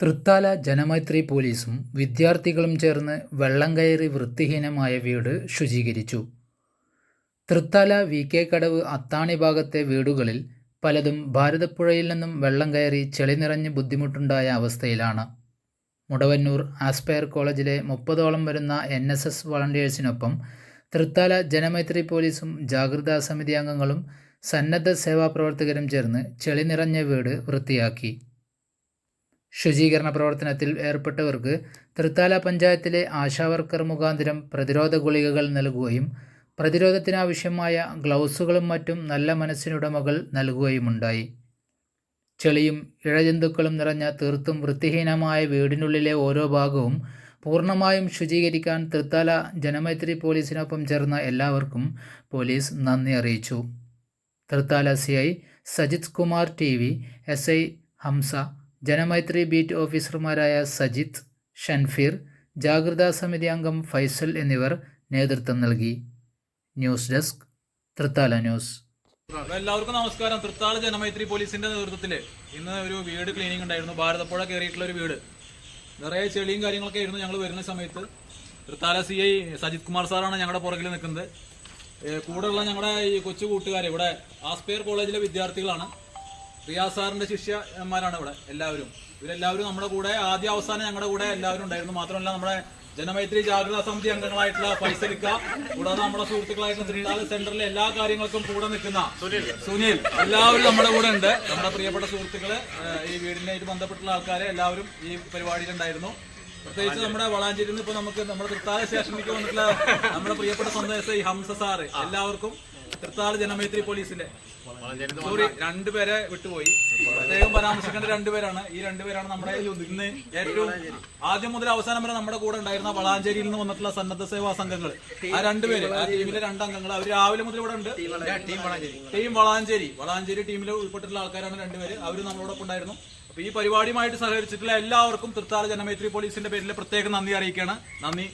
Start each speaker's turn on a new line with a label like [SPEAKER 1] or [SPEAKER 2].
[SPEAKER 1] തൃത്താല ജനമൈത്രി പോലീസും വിദ്യാർത്ഥികളും ചേർന്ന് വെള്ളം കയറി വൃത്തിഹീനമായ വീട് ശുചീകരിച്ചു. തൃത്താല വി കെ കടവ് അത്താണി ഭാഗത്തെ വീടുകളിൽ പലതും ഭാരതപ്പുഴയിൽ നിന്നും വെള്ളം കയറി ചെളി നിറഞ്ഞ് ബുദ്ധിമുട്ടുണ്ടായ അവസ്ഥയിലാണ്. മുടവന്നൂർ ആസ്പയർ കോളേജിലെ മുപ്പതോളം വരുന്ന എൻ എസ് എസ് വളണ്ടിയേഴ്സിനൊപ്പം തൃത്താല ജനമൈത്രി പോലീസും ജാഗ്രതാ സമിതി അംഗങ്ങളും സന്നദ്ധ സേവാ പ്രവർത്തകരും ചേർന്ന് ചെളി നിറഞ്ഞ വീട് വൃത്തിയാക്കി. ശുചീകരണ പ്രവർത്തനത്തിൽ ഏർപ്പെട്ടവർക്ക് തൃത്താല പഞ്ചായത്തിലെ ആശാവർക്കർ മുഖാന്തരം പ്രതിരോധ ഗുളികകൾ നൽകുകയും പ്രതിരോധത്തിനാവശ്യമായ ഗ്ലൗസുകളും മറ്റും നല്ല മനസ്സിനുടമകൾ നൽകുകയുമുണ്ടായി. ചെളിയും ഇഴജന്തുക്കളും നിറഞ്ഞ തീർത്തും വൃത്തിഹീനമായ വീടിനുള്ളിലെ ഓരോ ഭാഗവും പൂർണമായും ശുചീകരിക്കാൻ തൃത്താല ജനമൈത്രി പോലീസിനൊപ്പം ചേർന്ന എല്ലാവർക്കും പോലീസ് നന്ദി അറിയിച്ചു. Thrithala C I Sajith Kumar T V S I Hamsa Janamaithri beat ഓഫീസർമാരായ സജിത്ത് ഷൻഫീർ ജാഗ്രതാ സമിതി അംഗം ഫൈസൽ എന്നിവർ നേതൃത്വം നൽകി. News desk Thrithala news.
[SPEAKER 2] എല്ലാവർക്കും നമസ്കാരം. തൃത്താല ജനമൈത്രി പോലീസിന്റെ നേതൃത്വത്തിൽ ഇന്ന് ഒരു വീട് ക്ലീനിങ് ഉണ്ടായിരുന്നു. ഭാരതപ്പുഴ കയറിയിട്ടുള്ള ഒരു വീട്. നിറയെ ചെളിയും കാര്യങ്ങളൊക്കെ ആയിരുന്നു ഞങ്ങൾ വരുന്ന സമയത്ത്. തൃത്താല സി ഐ സജിത് കുമാർ സാറാണ് ഞങ്ങളുടെ പുറകിൽ നിൽക്കുന്നത് കൂടെയുള്ള ഞങ്ങളുടെ ഈ കൊച്ചു കൂട്ടുകാർ ഇവിടെ ആസ്പെയർ കോളേജിലെ വിദ്യാർത്ഥികളാണ്. റിയാസ് സാറിന്റെ ശിഷ്യന്മാരാണ് ഇവിടെ എല്ലാവരും. ഇവരെല്ലാവരും നമ്മുടെ കൂടെ ആദ്യ അവസാനം ഞങ്ങളുടെ കൂടെ എല്ലാവരും ഉണ്ടായിരുന്നു. മാത്രമല്ല നമ്മുടെ ജനമൈത്രി ജാഗ്രതാ സമിതി അംഗങ്ങളായിട്ടുള്ള ഫൈസലിക്ക കൂടാതെ നമ്മുടെ സുഹൃത്തുക്കളായിട്ടുള്ള ശ്രീനാഥ് സെന്ററിലെ എല്ലാ കാര്യങ്ങൾക്കും കൂടെ നിൽക്കുന്ന സുനിൽ. എല്ലാവരും നമ്മുടെ കൂടെ ഉണ്ട്. നമ്മുടെ പ്രിയപ്പെട്ട സുഹൃത്തുക്കൾ ഈ വീടിനായിട്ട് ബന്ധപ്പെട്ടുള്ള ആൾക്കാരെ എല്ലാവരും ഈ പരിപാടിയിലുണ്ടായിരുന്നു. പ്രത്യേകിച്ച് നമ്മുടെ വളാഞ്ചേരിയിൽ നിന്ന് ഇപ്പൊ നമുക്ക് നമ്മുടെ തൃത്താല സ്റ്റേഷനിലേക്ക് വന്നിട്ടുള്ള നമ്മുടെ പ്രിയപ്പെട്ട സ്വന്തം ഈ ഐ ഹംസ സാറ്. എല്ലാവർക്കും തൃത്താല ജനമൈത്രി പോലീസിന്റെ? സോറി രണ്ടുപേരെ വിട്ടുപോയി. പ്രത്യേകം പരാമർശിക്കേണ്ട രണ്ടുപേരാണ്. ഈ രണ്ടുപേരാണ് നമ്മുടെ ഇന്ന് ഏറ്റവും ആദ്യം മുതൽ അവസാനം വരെ നമ്മുടെ കൂടെ ഉണ്ടായിരുന്ന വളാഞ്ചേരിയിൽ നിന്ന് വന്നിട്ടുള്ള സന്നദ്ധ സേവാ സംഘങ്ങൾ ആ രണ്ടുപേര് ആ ടീമിലെ രണ്ടംഗങ്ങൾ അവർ രാവിലെ മുതൽ ഇവിടെ ഉണ്ട്. ടീം വളാഞ്ചേരി. വളാഞ്ചേരി. ടീമിൽ ഉൾപ്പെട്ടിട്ടുള്ള ആൾക്കാരാണ് രണ്ടുപേര് അവർ നമ്മളോടൊപ്പം ഉണ്ടായിരുന്നു. അപ്പൊ ഈ പരിപാടിയുമായിട്ട് സഹകരിച്ചിട്ടുള്ള എല്ലാവർക്കും തൃത്താല ജനമൈത്രി പോലീസിന്റെ പേരിൽ പ്രത്യേകം നന്ദി അറിയിക്കുകയാണ്. നന്ദി.